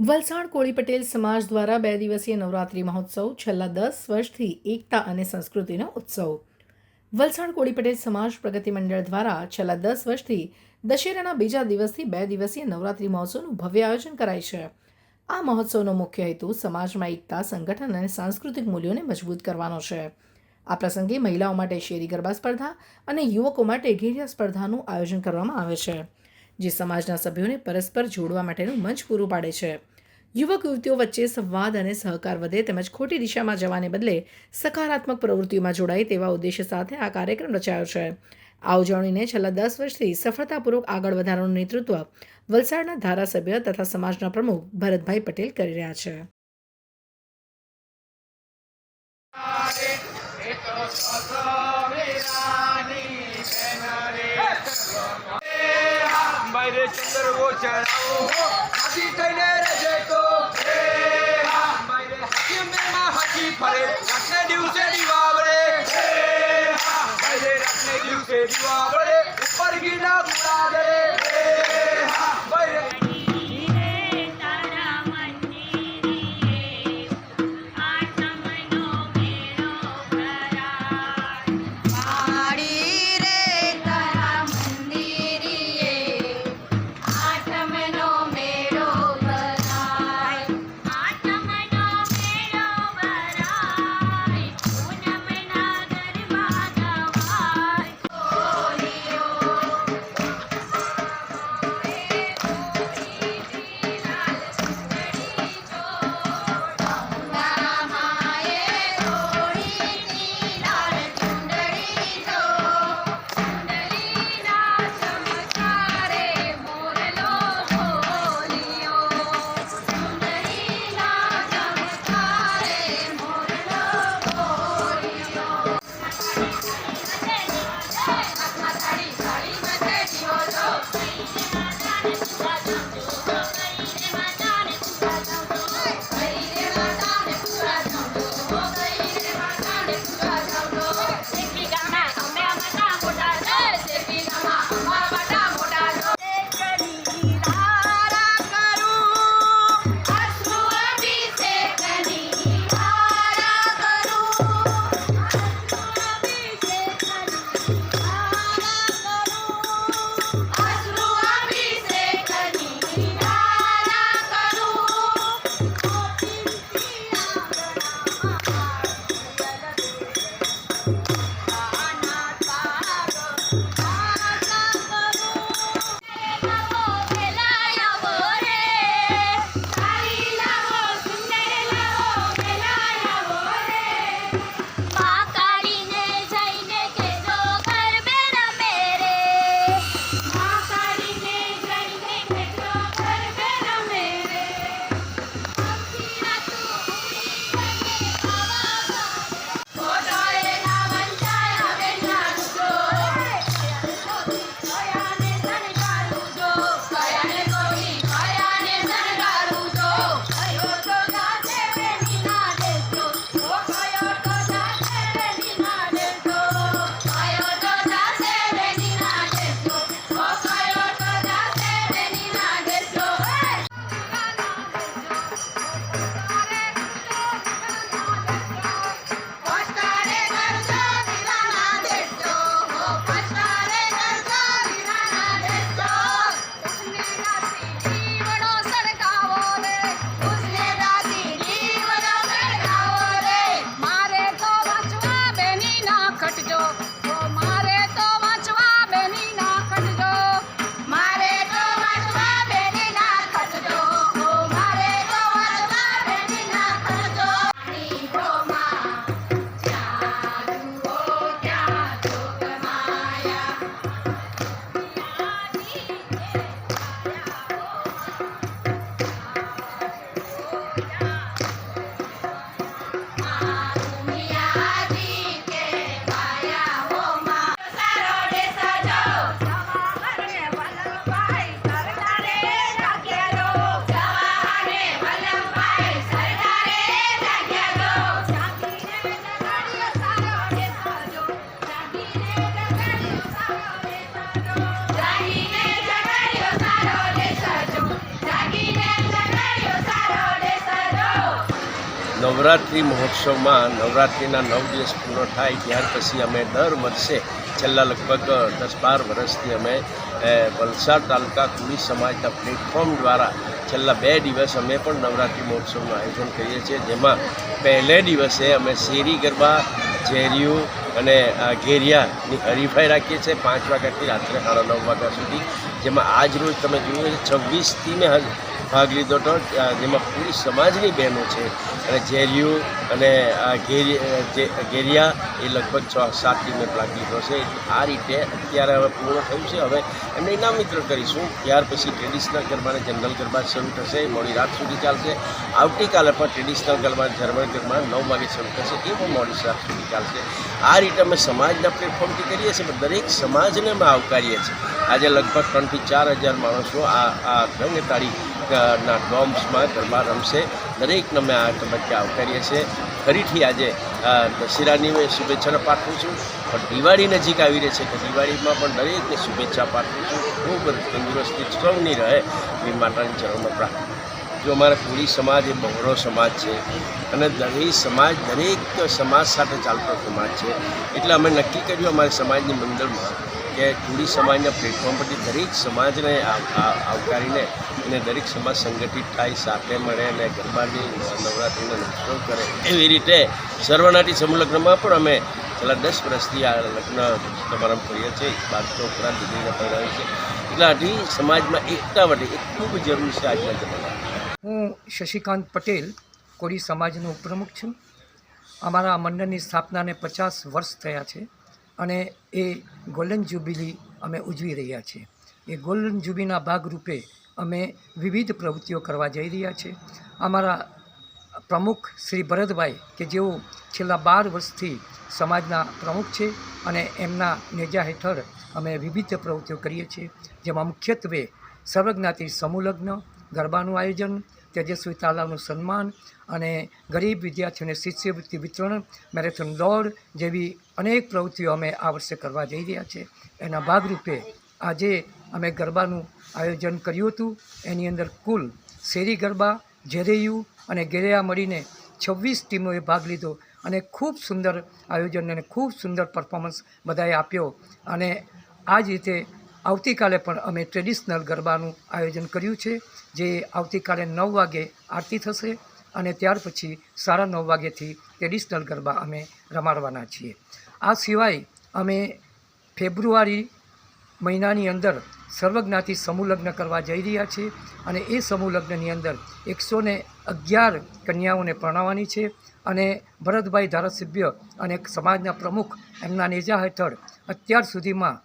વલસાડ કોળી પટેલ સમાજ દ્વારા બે દિવસીય નવરાત્રિ મહોત્સવ, છેલ્લા દસ વર્ષથી એકતા અને સંસ્કૃતિનો ઉત્સવ. વલસાડ કોળી પટેલ સમાજ પ્રગતિ મંડળ દ્વારા છેલ્લા દસ વર્ષથી દશેરાના બીજા દિવસથી બે દિવસીય નવરાત્રિ મહોત્સવનું ભવ્ય આયોજન કરાય છે. આ મહોત્સવનો મુખ્ય હેતુ સમાજમાં એકતા, સંગઠન અને સાંસ્કૃતિક મૂલ્યોને મજબૂત કરવાનો છે. આ પ્રસંગે મહિલાઓ માટે શેરી ગરબા સ્પર્ધા અને યુવકો માટે ઘેરિયા સ્પર્ધાનું આયોજન કરવામાં આવે છે, જે સમાજના સભ્યોને પરસ્પર જોડવા માટેનું મંચ પૂરું પાડે છે. યુવક યુવતીઓ વચ્ચે સંવાદ અને સહકાર વધે તેમજ ખોટી દિશામાં જવાને બદલે સકારાત્મક પ્રવૃત્તિઓમાં જોડાય તેવા ઉદ્દેશ્ય સાથે આ કાર્યક્રમ રચાયો છે. આ ઉજવણીને છેલ્લા દસ વર્ષથી સફળતાપૂર્વક આગળ વધારવાનું નેતૃત્વ વલસાડના ધારાસભ્ય તથા સમાજના પ્રમુખ ભરતભાઈ પટેલ કરી રહ્યા છે. ચંદ્ર વો ચડાવો થઈને રજે તો હાથી ફરે. રાતને દિવસે દીવાવડે રાતને દિવસે દીવાવડે ઉપર ગીના ઉડાડે નવરાત્રિ મહોત્સવમાં નવરાત્રિના નવ દિવસ પૂર્ણ થાય, ત્યાર પછી અમે દર વર્ષે છેલ્લા લગભગ દસ બાર વર્ષથી અમે વલસાડ તાલુકા કુલી સમાજના પ્લેટફોર્મ દ્વારા છેલ્લા બે દિવસ અમે પણ નવરાત્રિ મહોત્સવનું આયોજન કરીએ છીએ, જેમાં પહેલે દિવસે અમે શેરી, ગરબા, ઝેરિયું અને ઘેરિયાની હરીફાઈ રાખીએ છીએ પાંચ વાગ્યાથી રાત્રે સાડા નવ વાગ્યા સુધી, જેમાં આજ રોજ તમે જોયું છે છવ્વીસ ટીમે હજ- ભાગ લીધો હતો જેમાં પૂરી સમાજની બહેનો છે. અને ઝેરિયું અને આ ઘેરિયા એ લગભગ છ સાત મેં ભાગ લીધો છે. આ રીતે અત્યારે હવે પૂર્ણ થયું છે. હવે એમને ઇનામ વિતરણ કરીશું. ત્યાર પછી ટ્રેડિશનલ ગરબા જનરલ ગરબા શરૂ થશે. મોડી રાત સુધી ચાલશે. આવતીકાલે પણ ટ્રેડિશનલ ગરબા જર્મન ગરબા નવ વાગે શરૂ થશે. એ પણ મોડી રાત સુધી ચાલશે. આ રીતે અમે સમાજના પ્લેટફોર્મથી કરીએ છીએ પણ દરેક સમાજને અમે આવકારીએ છીએ. આજે લગભગ ત્રણથી ચાર હજાર માણસો આ આ રંગતાળી અ, ના ડોમ્સમાં ગરબા રમશે. દરેકને અમે આ તબક્કે આવકારીએ છીએ. ફરીથી આજે દશેરાની મેં શુભેચ્છા પાઠવું છું. પણ દિવાળી નજીક આવી રહી છે કે દિવાળીમાં પણ દરેકને શુભેચ્છા પાઠવું છું. ખૂબ તંદુરસ્તી સૌની રહે એ માતાની ચરણમાં પ્રાર્થના જો અમારા કોળી સમાજ એ બહોળો સમાજ છે અને દરેક સમાજ દરેક સમાજ સાથે ચાલતો સમાજ છે, એટલે અમે નક્કી કર્યું અમારી સમાજની મંડળમાં કે કોળી સમાજના પ્લેટફોર્મ પરથી દરેક સમાજને આવ- આવ- આવકારીને અને દરેક સમાજ સંગઠિત થાય, સાથે મળે અને ગરબાની નવરાત્રિનો ઉત્સવ કરે એવી રીતે સર્વનાટી સમલગ્નમાં પણ અમે છેલ્લા દસ વર્ષથી આ લગ્ન સમારંભ કરીએ છીએ. બાળકો ઉપરાંત દીકરીને પરણાવી છે. એટલે આથી સમાજમાં એકતા વટે એ ખૂબ જરૂરી છે આજના જમાનામાં. હું શશિકાંત પટેલ, કોળી સમાજનો પ્રમુખ છું. અમારા મંડળની સ્થાપનાને પચાસ વર્ષ થયા છે. અને એ ગોલ્ડન જ્યુબિલી અમે ઉજવી રહ્યા છીએ. એ ગોલ્ડન જ્યુબિલીના ભાગરૂપે અમે વિવિધ પ્રવૃત્તિઓ કરવા જઈ રહ્યા છીએ. અમારા પ્રમુખ શ્રી ભરતભાઈ, કે જેઓ છેલ્લા બાર વર્ષથી સમાજના પ્રમુખ છે અને એમના નેજા હેઠળ અમે વિવિધ પ્રવૃત્તિઓ કરીએ છીએ, જેમાં મુખ્યત્વે સર્વજ્ઞાતિ સમૂહ લગ્ન ગરબાનું આયોજન તેજસ્વી તાલાનું સન્માન અને ગરીબ વિદ્યાર્થીઓને શિષ્યવૃત્તિ વિતરણ, મેરેથોન દોડ જેવી અનેક પ્રવૃત્તિઓ અમે આ વર્ષે કરવા જઈ રહ્યા છે. એના ભાગરૂપે આજે અમે ગરબાનું આયોજન કર્યું હતું. એની અંદર કુલ શેરી ગરબા, ઝેરેયુ અને ગેરેયા મળીને છવ્વીસ ટીમોએ ભાગ લીધો અને ખૂબ સુંદર આયોજન અને ખૂબ સુંદર પરફોર્મન્સ બધાએ આપ્યો. અને આ જ રીતે આવતીકાલે પણ અમે ટ્રેડિશનલ ગરબાનું આયોજન કર્યું છે, જે આવતીકાલે નવ વાગે આરતી થશે અને ત્યાર પછી સાડા નવ વાગ્યાથી ટ્રેડિશનલ ગરબા અમે રમાડવાના છીએ. આ સિવાય અમે ફેબ્રુઆરી મહિનાની અંદર સર્વજ્ઞાતિ સમૂહલગ્ન કરવા જઈ રહ્યા છીએ અને એ સમૂહલગ્નની અંદર એકસો ને અગિયાર કન્યાઓને પરણાવવાની છે અને ભરતભાઈ ધારાસભ્ય અને સમાજના પ્રમુખ એમના નેજા હેઠળ અત્યાર સુધીમાં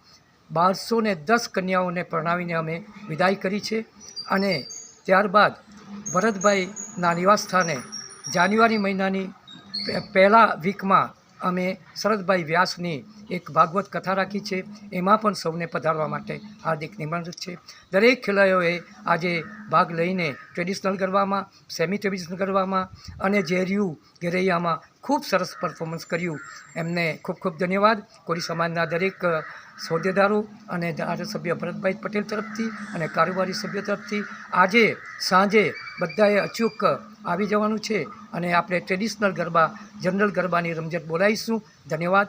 બારસો ને દસ કન્યાઓને પરણાવીને અમે વિદાય કરી છે અને ત્યારબાદ ભરતભાઈના નિવાસસ્થાને જાન્યુઆરી મહિનાની પહેલાં વીકમાં અમે શરદભાઈ વ્યાસની એક ભાગવત કથા રાખી છે. એમાં પણ સૌને પધારવા માટે હાર્દિક નિમંત્રિત છે. દરેક ખેલાડીઓએ આજે ભાગ લઈને ટ્રેડિશનલ ગરબામાં સેમી ટ્રેડિશનલ ગરબામાં અને ઝેરિયું ગેરૈયામાં ખૂબ સરસ પરફોર્મન્સ કર્યું. એમને ખૂબ ખૂબ ધન્યવાદ. કોળી સમાજના દરેક સોદેદારો અને ધારાસભ્ય ભરતભાઈ પટેલ તરફથી અને કારોબારી સભ્ય તરફથી આજે સાંજે બધાએ અચૂક આવી જવાનું છે અને આપણે ટ્રેડિશનલ ગરબા જનરલ ગરબાની રમઝટ બોલાવીશું. ધન્યવાદ.